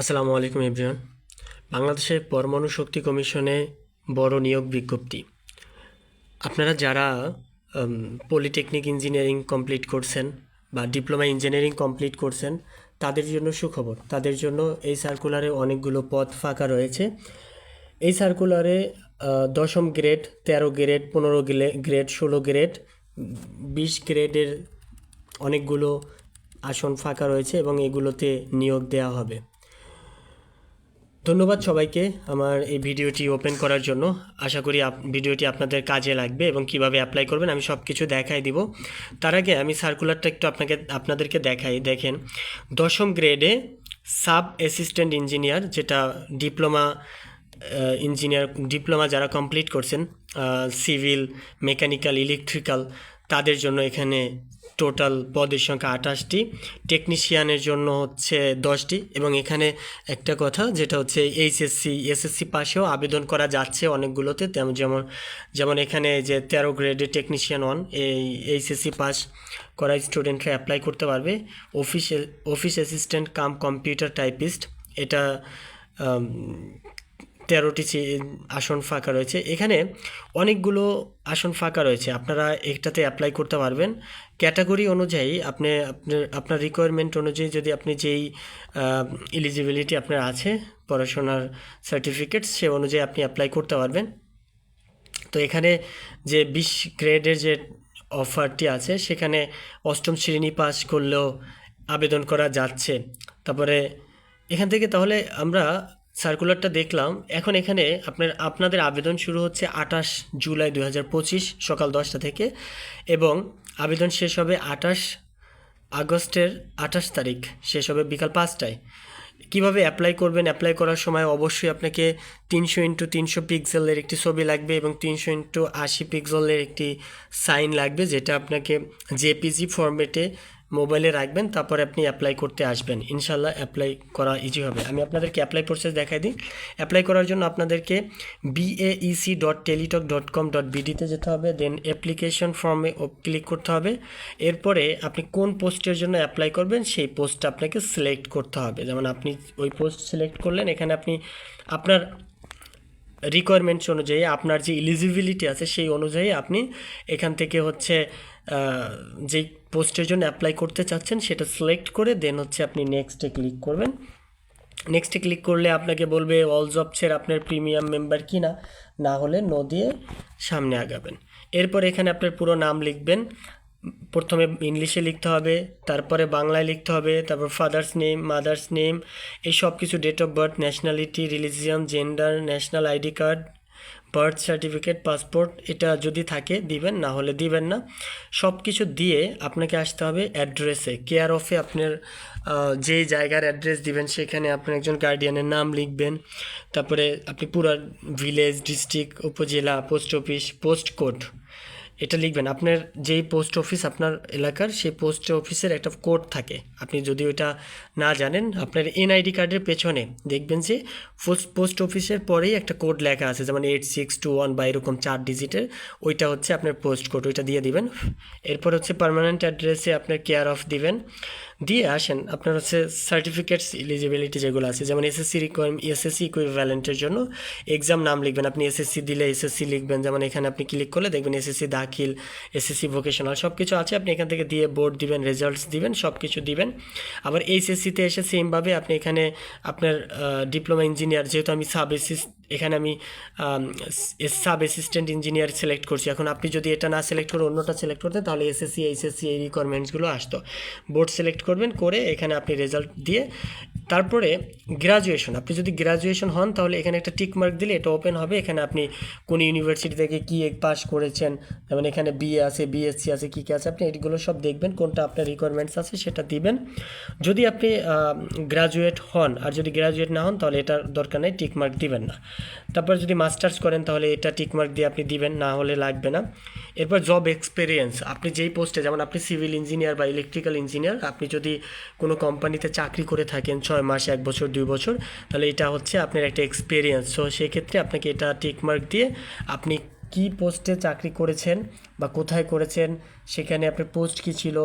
আসসালামু আলাইকুম, এভরিওয়ান। বাংলাদেশের পরমাণু শক্তি কমিশনে বড় নিয়োগ বিজ্ঞপ্তি। আপনারা যারা পলিটেকনিক ইঞ্জিনিয়ারিং কমপ্লিট করছেন বা ডিপ্লোমা ইঞ্জিনিয়ারিং কমপ্লিট করছেন, তাদের জন্য সুখবর। তাদের জন্য এই সার্কুলারে অনেকগুলো পদ ফাঁকা রয়েছে। এই সার্কুলারে দশম গ্রেড, তেরো গ্রেড, পনেরো গ্রেড, ষোলো গ্রেড, বিশ গ্রেডের অনেকগুলো আসন ফাঁকা রয়েছে এবং এগুলোতে নিয়োগ দেওয়া হবে। ধন্যবাদ সবাইকে আমার এই ভিডিওটি ওপেন করার জন্য। আশা করি ভিডিওটি আপনাদের কাজে লাগবে এবং কীভাবে অ্যাপ্লাই করবেন আমি সব কিছু দেখাই দিব। তার আগে আমি সার্কুলারটা একটু আপনাকে আপনাদেরকে দেখাই। দেখেন, দশম গ্রেডে সাব অ্যাসিস্ট্যান্ট ইঞ্জিনিয়ার যেটা ডিপ্লোমা ইঞ্জিনিয়ার ডিপ্লোমা যারা কমপ্লিট করছেন সিভিল মেকানিক্যাল ইলেকট্রিক্যাল তাদের জন্য এখানে টোটাল পদের সংখ্যা আঠাশটি টেকনিশিয়ানের জন্য হচ্ছে দশটি এবং এখানে একটা কথা যেটা হচ্ছে এইচএসসি এসএসসি পাশেও আবেদন করা যাচ্ছে অনেকগুলোতে, তেমন যেমন যেমন এখানে যে তেরো গ্রেডের টেকনিশিয়ান ওয়ান এই এইচএসসি পাস করা স্টুডেন্টরা অ্যাপ্লাই করতে পারবে। Office office assistant cum computer typist এটা তেরোটি আসন ফাঁকা রয়েছে। এখানে অনেকগুলো আসন ফাঁকা রয়েছে। আপনারা একটাতে অ্যাপ্লাই করতে পারবেন। ক্যাটাগরি অনুযায়ী আপনি আপনার আপনার রিকোয়ারমেন্ট অনুযায়ী যদি আপনি যেই এলিজিবিলিটি আপনার আছে, পড়াশোনার সার্টিফিকেট সে অনুযায়ী আপনি অ্যাপ্লাই করতে পারবেন। তো এখানে যে বিশ গ্রেডের যে অফারটি আছে, সেখানে অষ্টম শ্রেণি পাস করলেও আবেদন করা যাচ্ছে। তারপরে এখান থেকে তাহলে আমরা সার্কুলারটা দেখলাম। এখন এখানে আপনার, আপনাদের আবেদন শুরু হচ্ছে আঠাশ জুলাই দু হাজার পঁচিশ সকাল দশটা থেকে এবং আবেদন শেষ হবে আঠাশ আগস্টের আঠাশ তারিখ। শেষ হবে বিকাল পাঁচটায়। কীভাবে অ্যাপ্লাই করবেন? অ্যাপ্লাই করার সময় অবশ্যই আপনাকে তিনশো ইন্টু তিনশো পিক্সেলের একটি ছবি লাগবে এবং তিনশো ইন্টু আশি পিক্সেলের একটি সাইন লাগবে যেটা আপনাকে জেপিজি ফরম্যাটে মোবাইলে রাখবেন, তারপরে আপনি অ্যাপ্লাই করতে আসবেন। ইনশাল্লাহ অ্যাপ্লাই করা ইজি হবে। আমি আপনাদেরকে অ্যাপ্লাই প্রসেস দেখাই দিই। অ্যাপ্লাই করার জন্য আপনাদেরকে BAEC dot Teletalk dot com dot বিডিতে যেতে হবে দেন অ্যাপ্লিকেশন ফর্মে ক্লিক করতে হবে। এরপরে আপনি কোন পোস্টের জন্য অ্যাপ্লাই করবেন, সেই পোস্টটা আপনাকে সিলেক্ট করতে হবে। যেমন আপনি ওই পোস্ট সিলেক্ট করলেন, এখানে আপনি আপনার রিকোয়ারমেন্টস অনুযায়ী আপনার যে এলিজিবিলিটি আছে, সেই অনুযায়ী আপনি এখান থেকে হচ্ছে যেই পোস্টের জন্য অ্যাপ্লাই করতে চাচ্ছেন, সেটা সিলেক্ট করে দেন হচ্ছে আপনি নেক্সটে ক্লিক করবেন। নেক্সটে ক্লিক করলে আপনাকে বলবে অল জবসের আপনার প্রিমিয়াম মেম্বার কি না না হলে নো দিয়ে সামনে আগাবেন। এরপর এখানে আপনার পুরো নাম লিখবেন। প্রথমে ইংলিশে লিখতে হবে, তারপরে বাংলায় লিখতে হবে, তারপর ফাদার্স নেম মাদার্স নেম এই সব কিছু date of birth nationality religion gender national ID card birth certificate passport এটা যদি থাকে দিবেন, না হলে দিবেন না। সব কিছু দিয়ে আপনাকে আসতে হবে অ্যাড্রেসে। কেয়ার অফে আপনার যে জায়গার অ্যাড্রেস দিবেন, সেখানে আপনি একজন গার্ডিয়ানের নাম লিখবেন। তারপরে আপনি পুরা village district upazila post office post code এটা লিখবেন, আপনার যেই পোস্ট অফিস আপনার এলাকার, সেই পোস্ট অফিসের একটা কোড থাকে। আপনি যদি ওইটা না জানেন, আপনার এনআইডি কার্ডের পেছনে দেখবেন যে পোস্ট পোস্ট অফিসের পরেই একটা কোড লেখা আছে, যেমন এইট সিক্স টু ওয়ান বা এরকম চার ডিজিটের ওইটা হচ্ছে আপনার পোস্ট কোড ওইটা দিয়ে দিবেন। এরপর হচ্ছে পারমানেন্ট অ্যাড্রেসে আপনার কেয়ার অফ দিবেন। দিয়ে আসেন আপনার হচ্ছে সার্টিফিকেটস এলিজিবিলিটি যেগুলো আছে, যেমন এসএসসি রিকোয়ারমেন্ট এসএসসি ইকুইভ্যালেন্টের জন্য এক্সাম নাম লিখবেন। আপনি এসএসসি দিলে এসএসসি লিখবেন, যেমন এখানে আপনি ক্লিক করলে দেখবেন এসএসসি দাখিল এসএসসি ভোকেশনাল সব কিছু আছে। আপনি এখান থেকে দিয়ে বোর্ড দিবেন রেজাল্টস দিবেন সব কিছু দিবেন। আবার এইচএসসিতে এসে সেমভাবে আপনি এখানে আপনার ডিপ্লোমা ইঞ্জিনিয়ার যেহেতু আমি সাব এখানে আমি সাব অ্যাসিস্ট্যান্ট ইঞ্জিনিয়ার সিলেক্ট করছি। এখন আপনি যদি এটা না সিলেক্ট করে অন্যটা সিলেক্ট করতেন, তাহলে এসএসসি এইচএসসি এই রিকোয়ারমেন্টসগুলো আসতো। বোর্ড সিলেক্ট করবেন, করে এখানে আপনি রেজাল্ট দিয়ে, তারপরে গ্রাজুয়েশন আপনি যদি গ্রাজুয়েশন হন, তাহলে এখানে একটা টিক মার্ক দিলে এটা ওপেন হবে। এখানে আপনি কোন ইউনিভার্সিটি থেকে কী পাস করেছেন, যেমন এখানে বিএ আছে বিএসসি আছে, কী কী আছে, আপনি এগুলো সব দেখবেন, কোনটা আপনার রিকোয়ারমেন্টস আছে, সেটা দিবেন। যদি আপনি গ্রাজুয়েট হন, আর যদি গ্রাজুয়েট না হন, তাহলে এটার দরকার নেই টিক মার্ক দিবেন না। তারপর যদি মাস্টার্স করেন, তাহলে এটা টিকমার্ক দিয়ে আপনি দিবেন, না হলে লাগবে না। এরপর জব এক্সপিরিয়েন্স আপনি যেই পোস্টে যেমন আপনি সিভিল ইঞ্জিনিয়ার বা ইলেকট্রিক্যাল ইঞ্জিনিয়ার আপনি যদি কোনো কোম্পানিতে চাকরি করে থাকেন ছয় মাস, এক বছর, দুই বছর, তাহলে এটা হচ্ছে আপনার একটা এক্সপিরিয়েন্স সো সেক্ষেত্রে আপনাকে এটা টিকমার্ক দিয়ে আপনি কী পোস্টে চাকরি করেছেন বা কোথায় করেছেন, সেখানে আপনার পোস্ট কী ছিল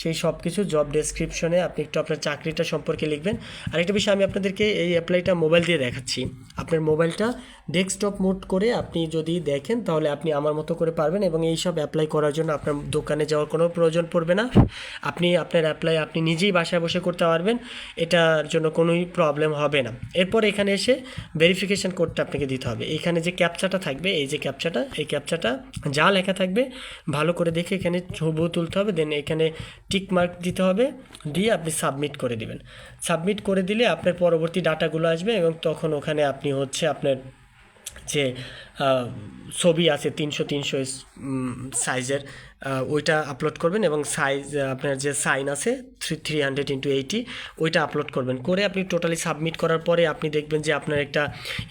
সেই সব কিছু জব ডেসক্রিপশনে আপনি একটু আপনার চাকরিটা সম্পর্কে লিখবেন। আর একটা বিষয় আমি আপনাদেরকে এই অ্যাপ্লাইটা মোবাইল দিয়ে দেখাচ্ছি। আপনার মোবাইলটা ডেস্কটপ মোড করে আপনি যদি দেখেন, তাহলে আপনি আমার মতো করে পারবেন এবং এই সব অ্যাপ্লাই করার জন্য আপনার দোকানে যাওয়ার কোনো প্রয়োজন পড়বে না। আপনি আপনার অ্যাপ্লাই আপনি নিজেই বাসায় বসে করতে পারবেন, এটার জন্য কোনোই প্রবলেম হবে না। এরপর এখানে এসে ভেরিফিকেশান কোডটা আপনাকে দিতে হবে। এখানে যে ক্যাপচাটা থাকবে, এই যে ক্যাপচাটা এই ক্যাপচাটা যা লেখা থাকবে, ভালো করে দেখে এখানে ছবি তুলতে হবে। দেন এখানে টিক মার্ক দিতে হবে, দিয়ে আপনি সাবমিট করে দিবেন। সাবমিট করে দিলে আপনার পরবর্তী ডাটাগুলো আসবে এবং তখন ওখানে আপনি হচ্ছে আপনার যে ছবি আছে তিনশো তিনশো সাইজের ওইটা আপলোড করবেন এবং সাইজ আপনার যে সাইন আছে three three hundred into eighty ওইটা আপলোড করবেন। করে আপনি টোটালি সাবমিট করার পরে আপনি দেখবেন যে আপনার একটা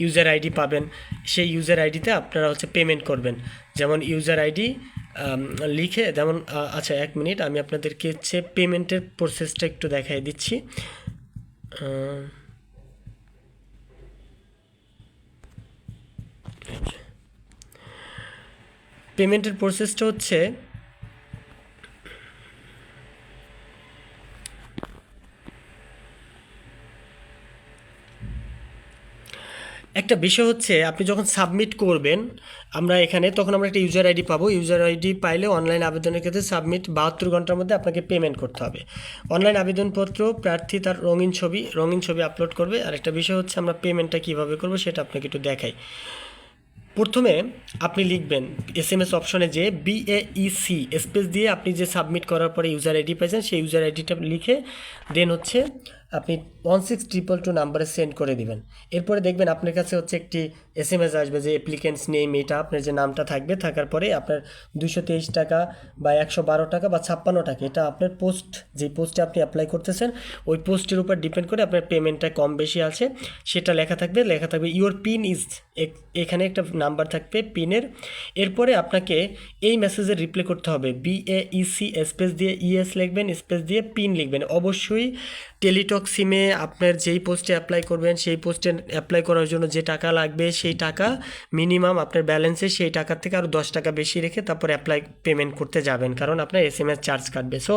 ইউজার আইডি পাবেন। সেই ইউজার আইডিতে আপনারা হচ্ছে পেমেন্ট করবেন। যেমন ইউজার আইডি লিখে, যেমন আচ্ছা এক মিনিট, আমি আপনাদেরকে হচ্ছে পেমেন্টের প্রসেসটা একটু দেখাই দিচ্ছি। পেমেন্টের প্রসেসটা হচ্ছে একটা বিষয় হচ্ছে, আপনি যখন সাবমিট করবেন, আমরা এখানে তখন আমরা একটা ইউজার আইডি পাবো। ইউজার আইডি পাইলে অনলাইন আবেদনের ক্ষেত্রে সাবমিট বাহাত্তর ঘণ্টার মধ্যে আপনাকে পেমেন্ট করতে হবে। অনলাইন আবেদনপত্র, প্রার্থী তার রঙিন ছবি রঙিন ছবি আপলোড করবে। আর একটা বিষয় হচ্ছে, আমরা পেমেন্টটা কীভাবে করব সেটা আপনাকে একটু দেখাই। প্রথমে আপনি লিখবেন এস এম এস অপশনে যে বিএইসি স্পেস দিয়ে আপনি যে সাবমিট করার পরে ইউজার আইডি পাইছেন, সেই ইউজার আইডিটা লিখে দেন হচ্ছে আপনি ওয়ান সিক্স ট্রিপল টু নাম্বারে সেন্ড করে দিবেন। এরপরে দেখবেন আপনার কাছে হচ্ছে একটি এস এম এস আসবে যে অ্যাপ্লিকেন্টস নেম এটা, আপনার যে নামটা থাকবে, থাকার পরে আপনার দুশো তেইশ টাকা বা একশো বারো টাকা বা ছাপ্পান্ন টাকা, এটা আপনার পোস্ট যে পোস্টে আপনি অ্যাপ্লাই করতেছেন, ওই পোস্টের উপর ডিপেন্ড করে আপনার পেমেন্টটা কম বেশি আছে। সেটা লেখা থাকবে লেখা থাকবে ইওর পিন ইজ এখানে একটা নাম্বার থাকবে পিনের এরপরে আপনাকে এই মেসেজের রিপ্লাই করতে হবে। বিএইসি স্পেস দিয়ে ইএস লিখবেন স্পেস দিয়ে পিন লিখবেন। অবশ্যই টেলিটক সিমে আপনার যেই পোস্টে অ্যাপ্লাই করবেন, সেই পোস্টে অ্যাপ্লাই করার জন্য যে টাকা লাগবে, সেই টাকা মিনিমাম আপনার ব্যালেন্সে সেই টাকার থেকে আরও দশ টাকা বেশি রেখে তারপর অ্যাপ্লাই পেমেন্ট করতে যাবেন, কারণ আপনার এস এম এস চার্জ কাটবে। সো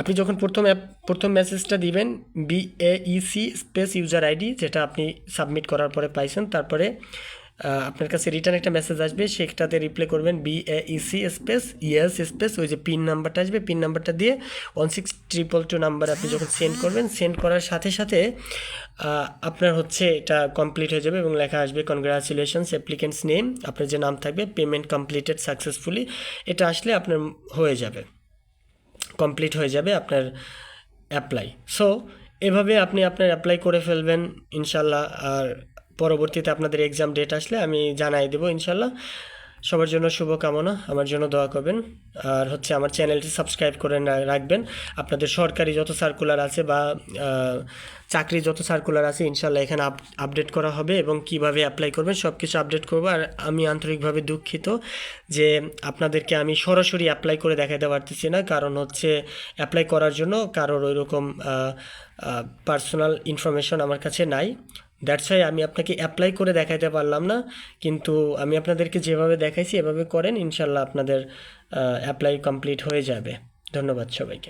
আপনি যখন প্রথম অ্যাপ প্রথম মেসেজটা দিবেন বিএইসি স্পেস ইউজার আইডি যেটা আপনি সাবমিট করার পরে পাইছেন, তারপরে আপনার কাছে রিটার্ন একটা মেসেজ আসবে, সেটাতে রিপ্লাই করবেন B A EC space ES space ওই যে পিন নাম্বারটা আসবে পিন নাম্বারটা দিয়ে one six triple two number আপনি যখন সেন্ড করবেন সেন্ড করার সাথে সাথে আপনার হচ্ছে এটা কমপ্লিট হয়ে যাবে এবং লেখা আসবে কনগ্রাচুলেশনস অ্যাপ্লিকেন্টস নেম আপনার যে নাম থাকবে পেমেন্ট কমপ্লিটেড সাকসেসফুলি এটা আসলে আপনার হয়ে যাবে কমপ্লিট হয়ে যাবে আপনার অ্যাপ্লাই সো এভাবে আপনি আপনার অ্যাপ্লাই করে ফেলবেন ইনশাল্লাহ আর পরবর্তীতে আপনাদের এক্সাম ডেট আসলে আমি জানাই দেবো ইনশাল্লাহ। সবার জন্য শুভকামনা আমার জন্য দোয়া করবেন। আর হচ্ছে আমার চ্যানেলটি সাবস্ক্রাইব করে রাখবেন। আপনাদের সরকারি যত সার্কুলার আছে বা আহ, চাকরির যত সার্কুলার আছে ইনশাল্লাহ এখানে আপ আপডেট করা হবে এবং কীভাবে অ্যাপ্লাই করবেন সব কিছু আপডেট করব। আর আমি আন্তরিকভাবে দুঃখিত যে আপনাদেরকে আমি সরাসরি অ্যাপ্লাই করে দেখাতে পারতেছি না কারণ হচ্ছে অ্যাপ্লাই করার জন্য কারোর ওই রকম পার্সোনাল ইনফরমেশন আমার কাছে নাই। দ্যাটস ওয়াই আমি আপনাকে অ্যাপ্লাই করে দেখাতে পারলাম না, কিন্তু আমি আপনাদেরকে যেভাবে দেখাইছি এভাবে করেন, ইনশাল্লাহ আপনাদের অ্যাপ্লাই কমপ্লিট হয়ে যাবে। ধন্যবাদ সবাইকে।